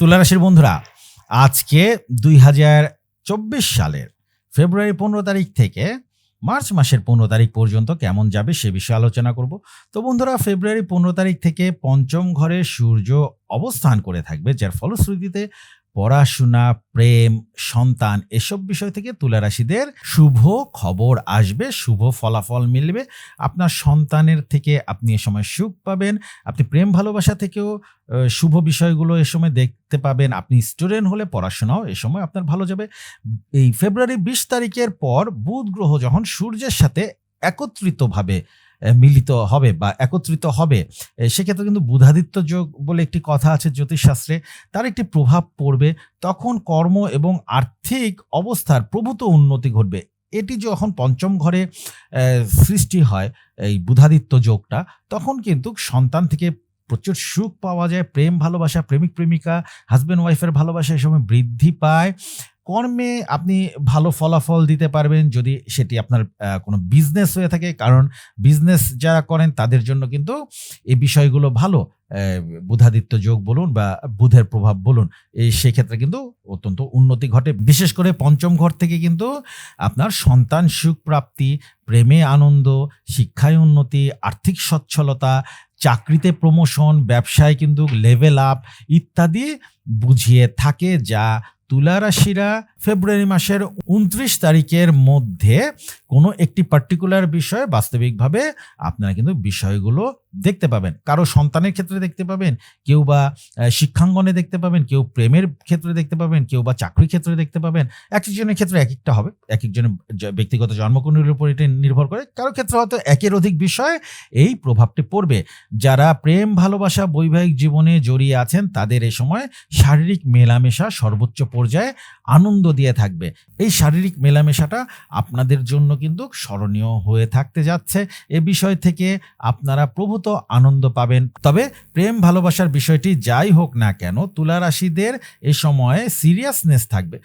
তুলারাশির বন্ধুরা, আজকে দুই হাজার চব্বিশ সালের ফেব্রুয়ারি পনেরো তারিখ থেকে মার্চ মাসের পনেরো তারিখ পর্যন্ত কেমন যাবে সে বিষয়ে আলোচনা করব। তো বন্ধুরা ফেব্রুয়ারি পনেরো তারিখ থেকে পঞ্চম ঘরে সূর্য অবস্থান করে থাকবে, যার ফলশ্রুতিতে পড়াশোনা, প্রেম, সন্তান এসব বিষয় থেকে তুলা রাশিদের শুভ খবর আসবে, শুভ ফলাফল মিলবে। আপনার সন্তানের থেকে আপনি এ সময় সুখ পাবেন, আপনি প্রেম ভালোবাসা থেকেও শুভ বিষয়গুলো এ সময় দেখতে পাবেন। আপনি স্টুডেন্ট হলে পড়াশোনাও এ সময় আপনার ভালো যাবে। এই ফেব্রুয়ারি বিশ তারিখের পর বুধ গ্রহ যখন সূর্যের সাথে একত্রিতভাবে মিলিত হবে বা একত্রিত হবে। সেক্ষেত্রে কিন্তু বুধাদিত্য যোগ বলে একটি কথা আছে জ্যোতিষশাস্ত্রে। তার একটি প্রভাব পড়বে, তখন কর্ম এবং আর্থিক অবস্থার প্রভূত উন্নতি ঘটবে। এটি যখন পঞ্চম ঘরে সৃষ্টি হয়, এই বুধাদিত্য যোগটা, তখন কিন্তু সন্তান থেকে প্রচুর সুখ পাওয়া যায়, প্রেম ভালোবাসা, প্রেমিক প্রেমিকা হাজব্যান্ড ওয়াইফের ভালোবাসা এই সময় বৃদ্ধি পায়। কর্মে আপনি ভালো ফলাফল দিতে পারবেন যদি সেটি আপনার কোনো বিজনেস হয়ে থাকে। কারণ বিজনেস যারা করেন তাদের জন্য কিন্তু এই বিষয়গুলো ভালো। বুধাদিত্য যোগ বলুন বা বুধের প্রভাব বলুন এই সেক্ষেত্রে কিন্তু অত্যন্ত উন্নতি ঘটে। বিশেষ করে পঞ্চম ঘর থেকে কিন্তু আপনার সন্তান সুখ প্রাপ্তি, প্রেমে আনন্দ, শিক্ষায় উন্নতি, আর্থিক সচ্ছলতা, চাকরিতে প্রমোশন ব্যবসায় কিন্তু লেভেল আপ ইত্যাদি বুঝিয়ে থাকে যা তুলা রাশিরা ফেব্রুয়ারি মাসের উনত্রিশ তারিখের মধ্যে কোনো একটি পার্টিকুলার বিষয়ে বাস্তবিকভাবে আপনারা কিন্তু বিষয়গুলো দেখতে পাবেন। কারও সন্তানের ক্ষেত্রে দেখতে পাবেন, কেউ বা শিক্ষাঙ্গনে দেখতে পাবেন, কেউ প্রেমের ক্ষেত্রে দেখতে পাবেন, কেউ বা চাকরির ক্ষেত্রে দেখতে পাবেন। এক একজনের ক্ষেত্রে এক একটা হবে, এক একজনের ব্যক্তিগত জন্মকুণ্ডলীর উপর এটা নির্ভর করে। কারও ক্ষেত্রে হয়তো একের অধিক বিষয়ে এই প্রভাবটি পড়বে। যারা প্রেম, ভালোবাসা, বৈবাহিক জীবনে জড়িয়ে আছেন, তাদের এ সময় শারীরিক মেলামেশা সর্বোচ্চ পর্যায়ে আনন্দ দিয়ে থাকবে। এই শারীরিক মেলামেশাটা আপনাদের জন্য কিন্তু স্মরণীয় হয়ে থাকতে যাচ্ছে। এ বিষয় থেকে আপনারা প্রভূত আনন্দ পাবেন। তবে প্রেম ভালোবাসার বিষয়টি যাই হোক না কেন তুলা রাশিদের এ সময়ে সিরিয়াসনেস থাকবে।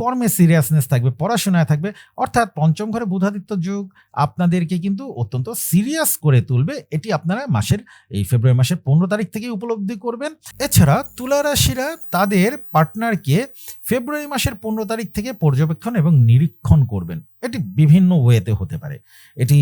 কর্মে সিরিয়াসনেস থাকবে, পড়াশোনায় থাকবে। অর্থাৎ পঞ্চম ঘরে বুধাদিত্য যুগ, আপনাদেরকে কিন্তু অত্যন্ত সিরিয়াস করে তুলবে। এটি আপনারা মাসের, এই ফেব্রুয়ারি মাসের পনেরো তারিখ থেকে উপলব্ধি করবেন। এছাড়া তুলা রাশিরা তাদের পার্টনারকে ফেব্রুয়ারি মাসের পনেরো তারিখ থেকে পর্যবেক্ষণ এবং নিরীক্ষণ করবেন। এটি বিভিন্ন ওয়েতে হতে পারে। এটি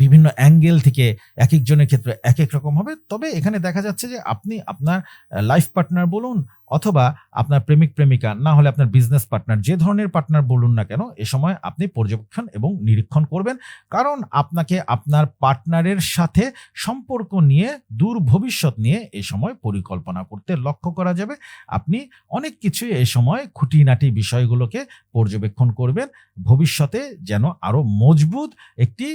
বিভিন্ন অ্যাঙ্গেল থেকে এক একজনের ক্ষেত্রে এক এক রকম হবে। তবে এখানে দেখা যাচ্ছে যে আপনি আপনার লাইফ পার্টনার বলুন অথবা আপনার প্রেমিক প্রেমিকা, না হলে আপনার বিজনেস পার্টনার যে ধরনের পার্টনার বলুন না কেন, এ সময় আপনি পর্যবেক্ষণ এবং নিরীক্ষণ করবেন। কারণ আপনাকে আপনার পার্টনারের সাথে সম্পর্ক নিয়ে, দূর ভবিষ্যৎ নিয়ে এ সময় পরিকল্পনা করতে লক্ষ্য করা যাবে। আপনি অনেক কিছুই এ সময় খুঁটিনাটি বিষয়গুলোকে পর্যবেক্ষণ করবেন। ভবিষ্যতে যেন আরও মজবুত একটি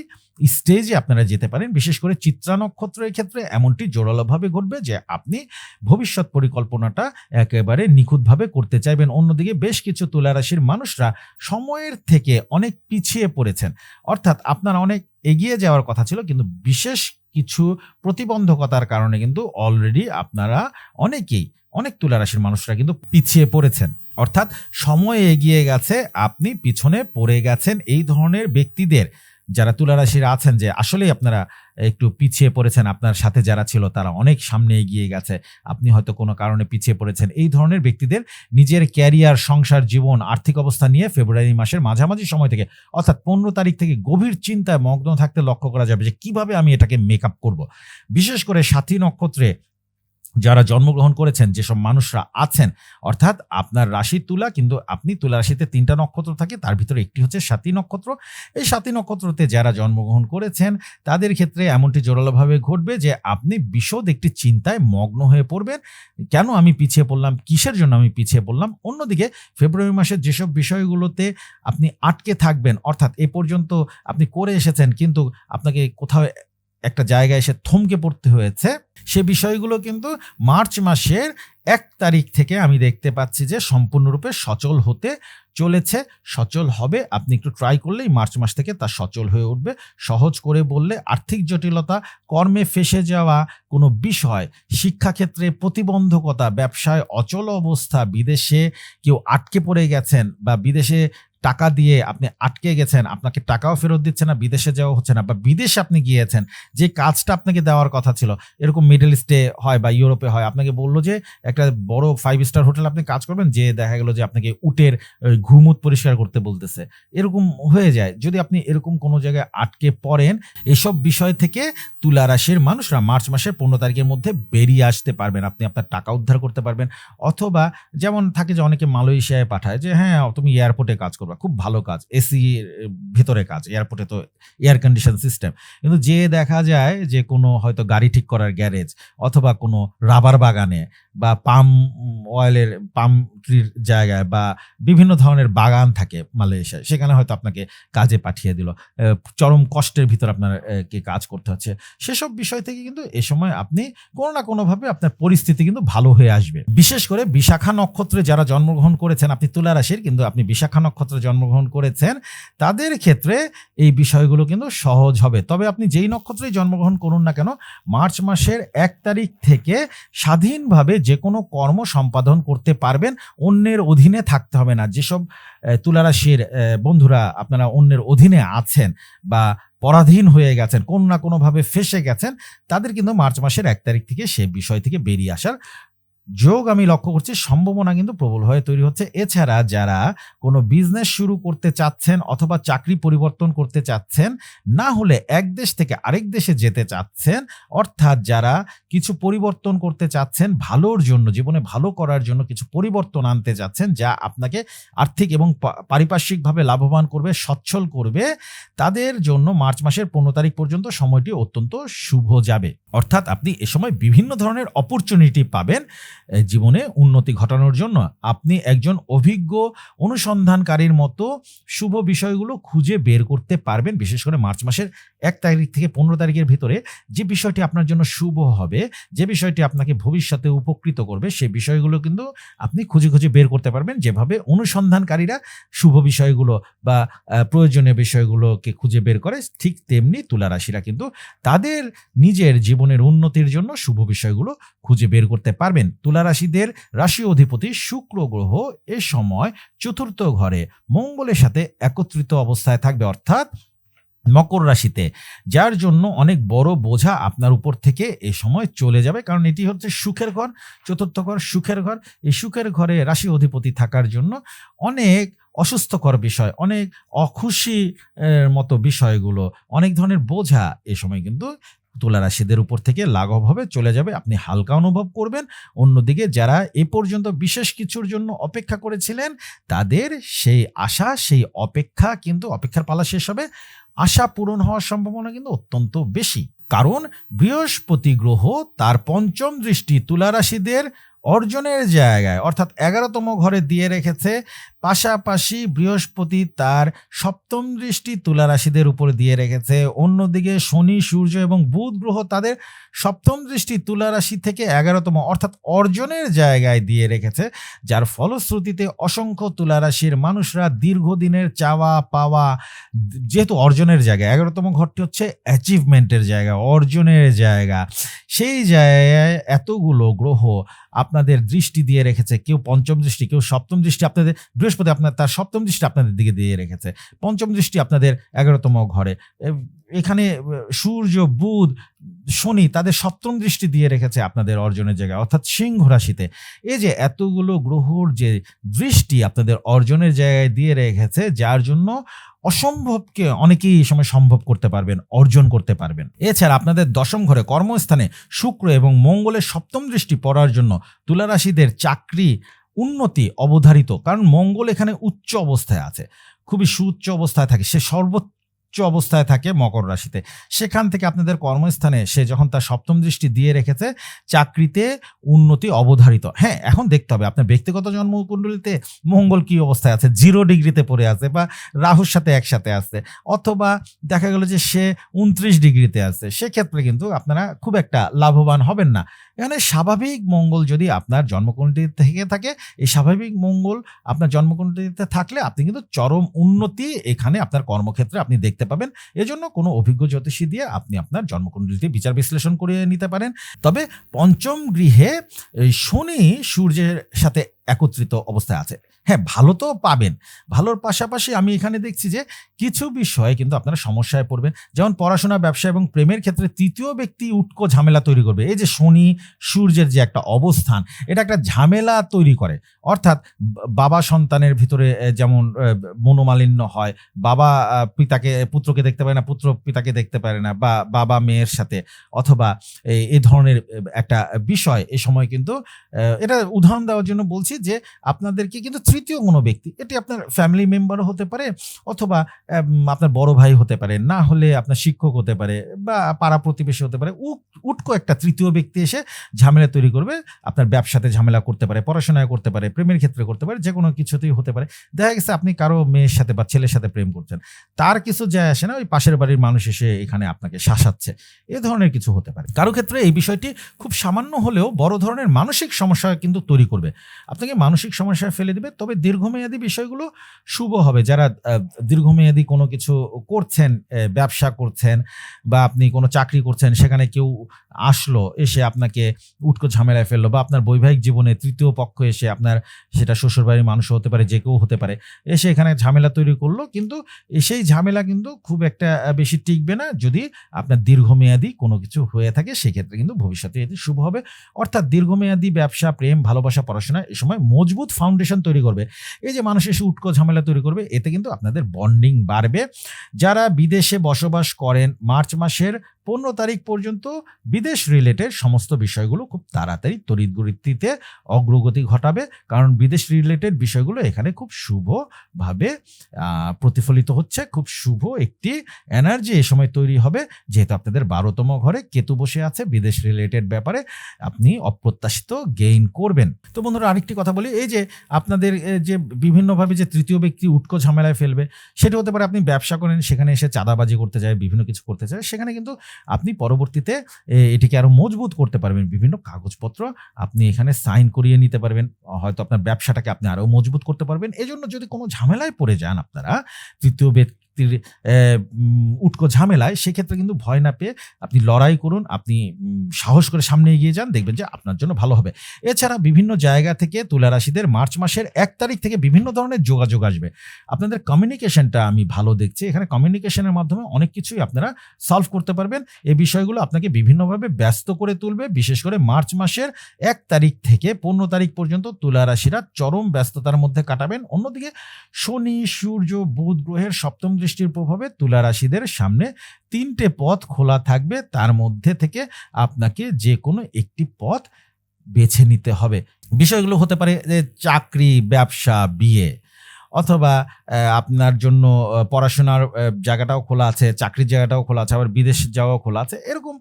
স্টেজে আপনারা যেতে পারেন, বিশেষ করে চিত্রা নক্ষত্রের ক্ষেত্রে এমনটি জোরালোভাবে ঘটবে যে আপনি ভবিষ্যৎ পরিকল্পনাটা একেবারে নিখুঁতভাবে করতে চাইবেন। অন্যদিকে বেশ কিছু তুলারাশির মানুষরা সময়ের থেকে অনেক পিছিয়ে পড়েছেন। অর্থাৎ আপনার অনেক এগিয়ে যাওয়ার কথা ছিল, কিন্তু বিশেষ কিছু প্রতিবন্ধকতার কারণে কিন্তু অলরেডি আপনারা অনেকেই, অনেক তুলা রাশির মানুষরা কিন্তু পিছিয়ে পড়েছেন। অর্থাৎ সময় এগিয়ে গেছে, আপনি পিছনে পড়ে গেছেন এই ধরনের ব্যক্তিদের। যারা তুলা রাশির আছেন যে আসলেই আপনারা একটু পিছিয়ে পড়েছেন, আপনার সাথে যারা ছিল তারা অনেক সামনে এগিয়ে গেছে। আপনি হয়তো কোনো কারণে পিছিয়ে পড়েছেন। এই ধরনের ব্যক্তিদের নিজের ক্যারিয়ার, সংসার, জীবন, আর্থিক অবস্থা নিয়ে ফেব্রুয়ারি মাসের মাঝামাঝি সময় থেকে, অর্থাৎ পনেরো তারিখ থেকে গভীর চিন্তায় মগ্ন থাকতে লক্ষ্য করা যাবে যে কীভাবে আমি এটাকে মেকআপ করব। বিশেষ করে সাথী নক্ষত্রে যারা জন্মগ্রহণ করেছেন, যেসব মানুষরা আছেন, অর্থাৎ আপনার রাশি তুলা, কিন্তু আপনি তুলা রাশিতে তিনটা নক্ষত্র থাকে, তার ভিতরে একটি হচ্ছে সাতী নক্ষত্র। এই সাতী নক্ষত্রতে যারা জন্মগ্রহণ করেছেন, তাদের ক্ষেত্রে এমনটি জোরালোভাবে ঘটবে যে আপনি বিশদ একটি চিন্তায় মগ্ন হয়ে পড়বেন। কেন আমি পিছিয়ে পড়লাম? কিসের জন্য আমি পিছিয়ে পড়লাম? অন্যদিকে ফেব্রুয়ারি মাসের যেসব বিষয়গুলোতে আপনি আটকে থাকবেন, অর্থাৎ এ পর্যন্ত আপনি করে এসেছেন, কিন্তু আপনাকে কোথাও একটা জায়গায় এসে থমকে পড়তে হয়েছে সে বিষয়গুলো কিন্তু মার্চ মাসের এক তারিখ থেকে আমি দেখতে পাচ্ছি যে সম্পূর্ণরূপে সচল হতে চলেছে, সচল হবে। আপনি একটু ট্রাই করলেই মার্চ মাস থেকে তা সচল হয়ে উঠবে। সহজ করে বললে আর্থিক জটিলতা, কর্মে ফেসে যাওয়া কোনো বিষয়, শিক্ষাক্ষেত্রে প্রতিবন্ধকতা, ব্যবসায় অচল অবস্থা, বিদেশে কেউ আটকে পড়ে গেছেন বা বিদেশে টাকা দিয়ে আপনি আটকে গেছেন, আপনাকে টাকাও ফেরত দিচ্ছে না, বিদেশে যাওয়া হচ্ছে না বা বিদেশে আপনি গিয়েছেন, যে কাজটা আপনাকে দেওয়ার কথা ছিল, এরকম মিডল ইস্টে হয় বা ইউরোপে হয়, আপনাকে বলল যে একটা বড় ফাইভ স্টার হোটেল আপনি কাজ করবেন, যে দেখা গেল যে আপনাকে উটের ঘুমুত পরিষ্কার করতে বলতেছে। এরকম হয়ে যায়। যদি আপনি এরকম কোনো জায়গায় আটকে পড়েন, এসব বিষয় থেকে তুলা রাশির মানুষরা মার্চ মাসের পনেরো তারিখের মধ্যে বেরিয়ে আসতে পারবেন। আপনি আপনার টাকা উদ্ধার করতে পারবেন। অথবা যেমন থাকে যে অনেকে মালয়েশিয়ায় পাঠায় যে হ্যাঁ তুমি এয়ারপোর্টে কাজ করবা। খুব ভালো কাজ এসি ভিতরে কাজ এয়ারপোর্টে তো এয়ার কন্ডিশন সিস্টেম কিন্তু যে দেখা যায় যে কোনো হয়তো গাড়ি ঠিক করার গ্যারেজ অথবা কোনো রাবার বাগানে বা পাম অয়েলের পাম ট্রির জায়গায় বা বিভিন্ন ধরনের বাগান থাকে মালয়েশিয়ায়, সেখানে হয়তো আপনাকে কাজে পাঠিয়ে দিল। চরম কষ্টের ভিতর আপনার কে কাজ করতে হচ্ছে। সেসব বিষয় থেকে কিন্তু এ সময় আপনি কোনো না কোনোভাবে আপনার পরিস্থিতি কিন্তু ভালো হয়ে আসবে। বিশেষ করে বিশাখা নক্ষত্রে যারা জন্মগ্রহণ করেছেন, আপনি তুলা রাশির, কিন্তু আপনি বিশাখা নক্ষত্রে জন্মগ্রহণ করেছেন, তাদের ক্ষেত্রে এই বিষয়গুলো কিন্তু সহজ হবে। তবে আপনি যেই নক্ষত্রেই জন্মগ্রহণ করুন না কেন, মার্চ মাসের এক তারিখ থেকে স্বাধীনভাবে যে কোনো কর্ম সম্পাদন করতে পারবেন অন্যের অধীনে থাকতে হবে না। যেসব আহ, তুলা রাশির আহ, বন্ধুরা আপনারা অন্যের অধীনে আছেন বা পরাধীন হয়ে গেছেন কোনো না কোনোভাবে ফেসে গেছেন তাদের কিন্তু মার্চ মাসের এক তারিখ থেকে সে বিষয় থেকে বেরিয়ে আসার যোগ আমি লক্ষ্য করছি সম্ভাবনা কিন্তু প্রবল হয়ে তৈরি হচ্ছে। এছাড়া যারা কোনো বিজনেস শুরু করতে চাচ্ছেন অথবা চাকরি পরিবর্তন করতে চাচ্ছেন, না হলে এক দেশ থেকে আরেক দেশে যেতে চাচ্ছেন, অর্থাৎ যারা কিছু পরিবর্তন করতে চাচ্ছেন, ভালোর জন্য, জীবনে ভালো করার জন্য কিছু পরিবর্তন আনতে চাচ্ছেন, যা আপনাকে আর্থিক এবং পারিপার্শ্বিকভাবে লাভবান করবে, সচ্ছল করবে, তাদের জন্য মার্চ মাসের পনেরো তারিখ পর্যন্ত সময়টি অত্যন্ত শুভ যাবে। অর্থাৎ আপনি এ সময় বিভিন্ন ধরনের অপরচুনিটি পাবেন জীবনে উন্নতি ঘটানোর জন্য। আপনি একজন অভিজ্ঞ অনুসন্ধানকারীর মতো শুভ বিষয়গুলো খুঁজে বের করতে পারবেন, বিশেষ করে মার্চ মাসের এক তারিখ থেকে পনেরো তারিখের ভিতরে। যে বিষয়টি আপনার জন্য শুভ হবে, যে বিষয়টি আপনাকে ভবিষ্যতে উপকৃত করবে সেই বিষয়গুলো কিন্তু আপনি খুঁজে খুঁজে বের করতে পারবেন। যেভাবে অনুসন্ধানকারীরা শুভ বিষয়গুলো বা প্রয়োজনীয় বিষয়গুলোকে খুঁজে বের করে, ঠিক তেমনি তুলা রাশিরা কিন্তু তাদের নিজের জীবনের উন্নতির জন্য শুভ বিষয়গুলো খুঁজে বের করতে পারবেন। তুলা রাশিদের রাশি অধিপতি শুক্র গ্রহ এ সময় চতুর্থ ঘরে মঙ্গলের সাথে একত্রিত অবস্থায় থাকবে, অর্থাৎ মকর রাশিতে, যার জন্য অনেক বড় বোঝা আপনার উপর থেকে এ সময় চলে যাবে, কারণ এটি হচ্ছে সুখের ঘর, চতুর্থ ঘর সুখের ঘর। এই সুখের ঘরে রাশি অধিপতি থাকার জন্য অনেক অসুস্থকর বিষয়, অনেক অখুশি মতো বিষয়গুলো, অনেক ধরনের বোঝা এ সময় কিন্তু তুলা রাশিদের উপর থেকে লাঘব হবে, চলে যাবে। আপনি হালকা অনুভব করবেন। অন্যদিকে যারা এ পর্যন্ত বিশেষ কিছুর জন্য অপেক্ষা করেছিলেন, তাদের সেই আশা, সেই অপেক্ষা কিন্তু অপেক্ষার পালা শেষ হবে। আশা পূরণ হওয়ার সম্ভাবনা কিন্তু অত্যন্ত বেশি। কারণ বৃহস্পতি গ্রহ, তার পঞ্চম দৃষ্টি তুলা রাশিদের অর্জনের জায়গায়, অর্থাৎ এগারোতম ঘরে দিয়ে রেখেছে, পাশাপাশি বৃহস্পতি তার সপ্তম দৃষ্টি তুলা রাশিদের উপর দিয়ে রেখেছে। অন্যদিকে শনি, সূর্য এবং বুধ গ্রহ তাদের সপ্তম দৃষ্টি তুলা রাশি থেকে এগারোতম, অর্থাৎ অর্জনের জায়গায় দিয়ে রেখেছে, যার ফলশ্রুতিতে অসংখ্য তুলা রাশির মানুষরা দীর্ঘদিনের চাওয়া পাওয়া, যেহেতু অর্জনের জায়গা, এগারোতম ঘরটি হচ্ছে অ্যাচিভমেন্টের জায়গা, অর্জনের জায়গা। সেই জায়গায় এতগুলো গ্রহ আপনাদের দৃষ্টি দিয়ে রেখেছে। কেউ পঞ্চম দৃষ্টি, কেউ সপ্তম দৃষ্টি আপনাদের, বৃহস্পতি আপনার, তার সপ্তম দৃষ্টি আপনাদের দিকে দিয়ে রেখেছে। পঞ্চম দৃষ্টি আপনাদের এগারোতম ঘরে। এখানে সূর্য, বুধ, শনি তাদের সপ্তম দৃষ্টি দিয়ে রেখেছে আপনাদের অর্জনের জায়গায়, অর্থাৎ সিংহ রাশিতে। এই যে এতগুলো গ্রহর যে দৃষ্টি আপনাদের অর্জনের জায়গায় দিয়ে রেখেছে, যার জন্য অসম্ভবকে অনেকেই এই সময় সম্ভব করতে পারবেন, অর্জন করতে পারবেন। এছাড়া আপনাদের দশম ঘরে কর্মস্থানে শুক্র এবং মঙ্গলের সপ্তম দৃষ্টি পড়ার জন্য তুলারাশিদের চাকরি উন্নতি অবধারিত, কারণ মঙ্গল এখানে উচ্চ অবস্থায় আছে। খুবই সুউচ্চ অবস্থায় থাকে, সে সর্বোচ্চ অবস্থায় থাকে মকর রাশিতে। সেখান থেকে আপনাদের কর্মস্থানে সে যখন তার সপ্তম দৃষ্টি দিয়ে রেখেছে, চাকরিতে উন্নতি অবধারিত। হ্যাঁ এখন দেখতে হবে আপনার ব্যক্তিগত জন্মকুণ্ডলিতে মঙ্গল কি অবস্থায় আছে জিরো ডিগ্রিতে পড়ে আছে বা রাহুর সাথে একসাথে আছে, অথবা দেখা গেল যে সে উনত্রিশ ডিগ্রিতে আছে, সেক্ষেত্রে কিন্তু আপনারা খুব একটা লাভবান হবেন না। এখানে স্বাভাবিক মঙ্গল যদি আপনার জন্মকুণ্ডলী থেকে থাকে, এই স্বাভাবিক মঙ্গল আপনার জন্মকুণ্ডলীতে থাকলে আপনি কিন্তু চরম উন্নতি এখানে আপনার কর্মক্ষেত্রে আপনি দেখতে পাবেন এজন্য কোনো অভিজ্ঞ জ্যোতিষী দিয়ে আপনি আপনার জন্মকুণ্ডলীতে বিচার বিশ্লেষণ করে নিতে পারেন। তবে পঞ্চম গৃহে শনি সূর্যের সাথে একত্রিত অবস্থায় আছে। হ্যাঁ ভালো তো পাবেন। ভালোর পাশাপাশি আমি এখানে দেখছি যে কিছু বিষয়ে কিন্তু আপনারা সমস্যায় পড়বেন। যেমন পড়াশোনা, ব্যবসা এবং প্রেমের ক্ষেত্রে তৃতীয় ব্যক্তি উটকো ঝামেলা তৈরি করবে। এই যে শনি, সূর্যের যে একটা অবস্থান, এটা একটা ঝামেলা তৈরি করে। অর্থাৎ বাবা সন্তানের ভিতরে যেমন মনোমালিন্য হয়, বাবা পিতাকে, পুত্রকে দেখতে পারে না, পুত্র পিতাকে দেখতে পারে না, বা, বাবা মেয়ের সাথে, অথবা এই ধরনের একটা বিষয় এ সময় কিন্তু এটা উদাহরণ দেওয়ার জন্য বলছি যে আপনাদেরকে কিন্তু তৃতীয় কোনো ব্যক্তি, এটি আপনার ফ্যামিলি মেম্বারও হতে পারে অথবা আপনার বড় ভাই হতে পারে, না হলে আপনার শিক্ষক হতে পারে বা পাড়া প্রতিবেশী হতে পারে উটকো একটা তৃতীয় ব্যক্তি এসে ঝামেলা তৈরি করবে, আপনার ব্যবসাতে ঝামেলা করতে পারে, পড়াশোনায় করতে পারে, প্রেমের ক্ষেত্রে করতে পারে, যে কোনো কিছুতেই হতে পারে। দেখা গেছে আপনি কারও মেয়ের সাথে বা ছেলের সাথে প্রেম করছেন, তার কিছু যায় আসে না, ওই পাশের বাড়ির মানুষ এসে এখানে আপনাকে শাসাচ্ছে, এ ধরনের কিছু হতে পারে। কারও ক্ষেত্রে এই বিষয়টি খুব সামান্য হলেও বড় ধরনের মানসিক সমস্যা কিন্তু তৈরি করবে। আপনাকে মানসিক সমস্যায় ফেলে দিবে। তবে দীর্ঘমেয়াদী বিষয়গুলো শুভ হবে। যারা দীর্ঘমেয়াদী কোনো কিছু করছেন ব্যবসা করছেন বা আপনি কোনো চাকরি করছেন, সেখানে কেউ আসলো, এসে আপনাকে উটকো ঝামেলায় ফেলল বা আপনার বৈবাহিক জীবনে তৃতীয় পক্ষ এসে আপনার সেটা শ্বশুরবাড়ির মানুষ হতে পারে, যে কেউ হতে পারে, এসে এখানে ঝামেলা তৈরি করল। কিন্তু সেই ঝামেলা কিন্তু খুব একটা বেশি টিকবে না। যদি আপনার দীর্ঘমেয়াদী কোনো কিছু হয়ে থাকে, সেক্ষেত্রে কিন্তু ভবিষ্যতে এটি শুভ হবে। অর্থাৎ দীর্ঘমেয়াদী ব্যবসা, প্রেম, ভালোবাসা, পড়াশোনা এই সময় মজবুত ফাউন্ডেশন তৈরি করবে। এই যে মানুষ এসে উটকো ঝামেলা তৈরি করবে, এতে কিন্তু আপনাদের বন্ডিং বাড়বে। যারা বিদেশে বসবাস করেন, মার্চ মাসের পনেরো তারিখ পর্যন্ত বিদেশ রিলেটেড সমস্ত বিষয়গুলো খুব তাড়াতাড়ি তড়িৎগতিতে অগ্রগতি ঘটাবে, কারণ বিদেশ রিলেটেড বিষয়গুলো এখানে খুব শুভভাবে প্রতিফলিত হচ্ছে। খুব শুভ একটি এনার্জি এ সময় তৈরি হবে। যেহেতু আপনাদের বারোতম ঘরে কেতু বসে আছে বিদেশ রিলেটেড ব্যাপারে, আপনি অপ্রত্যাশিত গেইন করবেন। তো বন্ধুরা, আরেকটি কথা বলি, এই যে আপনাদের যে বিভিন্নভাবে যে তৃতীয় ব্যক্তি উটকো ঝামেলায় ফেলবে, সেটা হতে পারে আপনি ব্যবসা করেন, সেখানে এসে চাঁদাবাজি করতে যায়, বিভিন্ন কিছু করতে চায় সেখানে কিন্তু আপনি পরবর্তীতে এটিকে আরও মজবুত করতে পারবেন। বিভিন্ন কাগজপত্র আপনি এখানে সাইন করিয়ে নিতে পারবেন। হয়তো আপনার ব্যবসাটাকে আপনি আরও মজবুত করতে পারবেন। এজন্য যদি কোনো ঝামেলায় পড়ে যান আপনারা, তৃতীয় ব্যক্তির উটকো ঝামেলায়, সেক্ষেত্রে কিন্তু ভয় না পেয়ে আপনি লড়াই করুন, আপনি সাহস করে সামনে এগিয়ে যান, দেখবেন যে আপনার জন্য ভালো হবে। এছাড়া বিভিন্ন জায়গা থেকে তুলা রাশিদের মার্চ মাসের এক তারিখ থেকে বিভিন্ন ধরনের যোগাযোগ আসবে। আপনাদের কমিউনিকেশনটা আমি ভালো দেখছি। এখানে কমিউনিকেশনের মাধ্যমে অনেক কিছুই আপনারা সলভ করতে পারবেন। এই বিষয়গুলো আপনাকে বিভিন্নভাবে ব্যস্ত করে তুলবে। বিশেষ করে মার্চ মাসের এক তারিখ থেকে পনেরো তারিখ পর্যন্ত তুলা রাশিরা চরম ব্যস্ততার মধ্যে কাটাবেন। অন্যদিকে শনি, সূর্য, বুধ গ্রহের সপ্তম দৃষ্টির প্রভাবে তুলা রাশিদের সামনে তিনটে পথ খোলা থাকবে। তার মধ্যে থেকে আপনাকে যে কোনো একটি পথ বেছে নিতে হবে। বিষয়গুলো হতে পারে যে চাকরি, ব্যবসা, বিয়ে অথবা আপনার জন্য পড়াশোনার জায়গাটাও খোলা আছে, চাকরির জায়গাটাও খোলা আছে, আবার বিদেশ যাওয়াও খোলা আছে। এরকম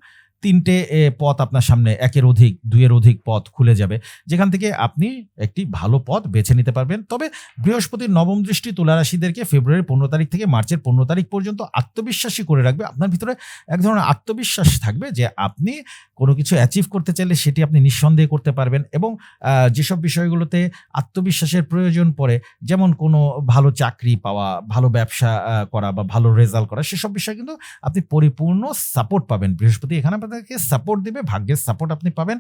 তিনটে পথ আপনার সামনে, একের অধিক, দুইয়ের অধিক পথ খুলে যাবে। যেখান থেকে আপনি একটি ভালো পথ বেছে নিতে পারবেন। তবে বৃহস্পতির নবম দৃষ্টি তুলা রাশিদেরকে ফেব্রুয়ারির পনেরো তারিখ থেকে মার্চের পনেরো তারিখ পর্যন্ত আত্মবিশ্বাসী করে রাখবে। আপনার ভিতরে এক ধরনের আত্মবিশ্বাস থাকবে যে আপনি কোনো কিছু অ্যাচিভ করতে চাইলে সেটি আপনি নিঃসন্দেহে করতে পারবেন এবং যেসব বিষয়গুলোতে আত্মবিশ্বাসের প্রয়োজন পড়ে, যেমন কোনো ভালো চাকরি পাওয়া, ভালো ব্যবসা করা বা ভালো রেজাল্ট করা, সেসব বিষয়ে কিন্তু আপনি পরিপূর্ণ সাপোর্ট পাবেন। বৃহস্পতি এখানে আপনাদেরকে সাপোর্ট দিবে, ভাগ্যের সাপোর্ট আপনি পাবেন।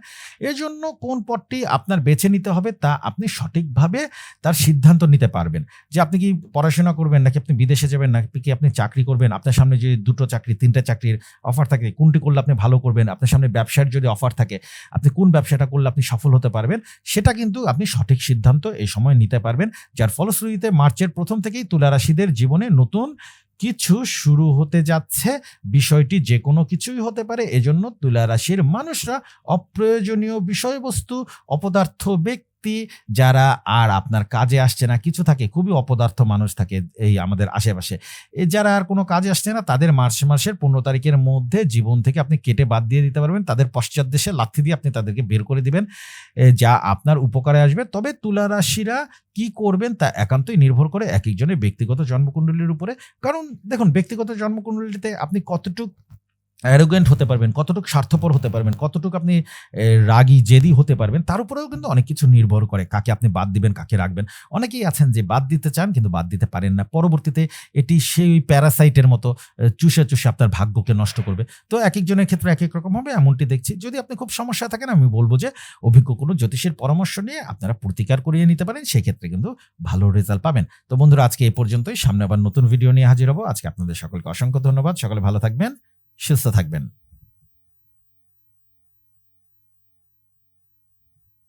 এজন্য কোন পথটি আপনার বেছে নিতে হবে তা আপনি সঠিকভাবে তার সিদ্ধান্ত নিতে পারবেন। যে আপনি কি পড়াশোনা করবেন, নাকি আপনি বিদেশে যাবেন, নাকি কি আপনি চাকরি করবেন, আপনার সামনে যে দুটো চাকরি, তিনটা চাকরির অফার থাকে, কোনটি করলে আপনি ভালো করবেন, আপনার সামনে ব্যবসার যদি অফার থাকে, আপনি কোন ব্যবসাটা করলে আপনি সফল হতে পারবেন, সেটা কিন্তু আপনি সঠিক সিদ্ধান্ত এই সময় নিতে পারবেন। যার ফলশ্রুতিতে মার্চের প্রথম থেকেই তুলা রাশিদের জীবনে নতুন কিছু শুরু হতে যাচ্ছে, বিষয়টি যে কোনো কিছুই হতে পারে, এজন্য তুলা রাশির মানুষরা অপ্রয়োজনীয় বিষয়বস্তু, অপদার্থ ব্যক্তি যারা আর আপনার কাজে আসছে না, কিছু থাকে, খুবই অপদার্থ মানুষ থাকে এই আমাদের আশেপাশে। যারা আর কোনো কাজে আসছে না, তাদের মার্চ মাসের পনেরো তারিখের মধ্যে জীবন থেকে আপনি কেটে বাদ দিয়ে দিতে পারবেন। তাদের পশ্চাৎ দেশে লাথি দিয়ে আপনি তাদেরকে বের করে দিবেন যা আপনার উপকারে আসবে। তবে তুলা রাশিরা কি করবেন তা একান্তই নির্ভর করে এক একজনের ব্যক্তিগত জন্মকুণ্ডলীর উপরে। কারণ দেখুন, ব্যক্তিগত জন্মকুণ্ডলীতে আপনি কতটুক অ্যারোগেন্ট হতে পারবেন কতটুকু স্বার্থপর হতে পারবেন কতটুকু আপনি এ, রাগী জেদি হতে পারবেন তার উপরেও কিন্তু অনেক কিছু নির্ভর করে কাকে আপনি বাদ দিবেন কাকে রাখবেন। অনেকেই আছেন যে বাদ দিতে চান কিন্তু বাদ দিতে পারেন না। পরবর্তীতে এটি সেই প্যারাসাইটের মতো চুষে চুষে আপনার ভাগ্যকে নষ্ট করবে। তো এক একজনের ক্ষেত্রে এক এক রকম হবে এমনটি দেখছি। যদি আপনি খুব সমস্যা থাকেন আমি বলব যে অভিজ্ঞ কোনো জ্যোতিষের পরামর্শ নিয়ে আপনারা প্রতিকার করিয়ে নিতে পারেন সেই ক্ষেত্রে কিন্তু ভালো রেজাল্ট পাবেন। তো বন্ধুরা আজকে এই পর্যন্তই। সামনে আবার নতুন ভিডিও নিয়ে হাজির হব। আজকে আপনাদের সকলকে অসংখ্য ধন্যবাদ। সকলে ভালো থাকবেন। সুস্থ থাকবেন।